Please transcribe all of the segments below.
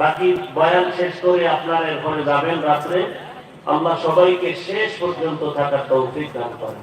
বাকি বয়ান শেষ করে আপনারা এরপরে যাবেন রাত্রে। আল্লাহ সবাইকে শেষ পর্যন্ত থাকার তৌফিক দান করেন।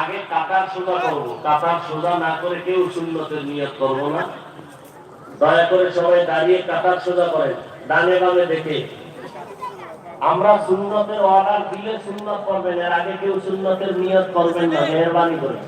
আগে কাতার সোজা কাতার সোজা না করে কেউ করব না। দয়া করে সবাই দাঁড়িয়ে কাতার সোজা করেন, ডানে বামে দেখে। আমরা সুন্নতের অর্ডার দিলে সুন্নত করবেন, এর আগে কেউ সুন্নতের নিয়ত করবেন না, মেহরবানি করে।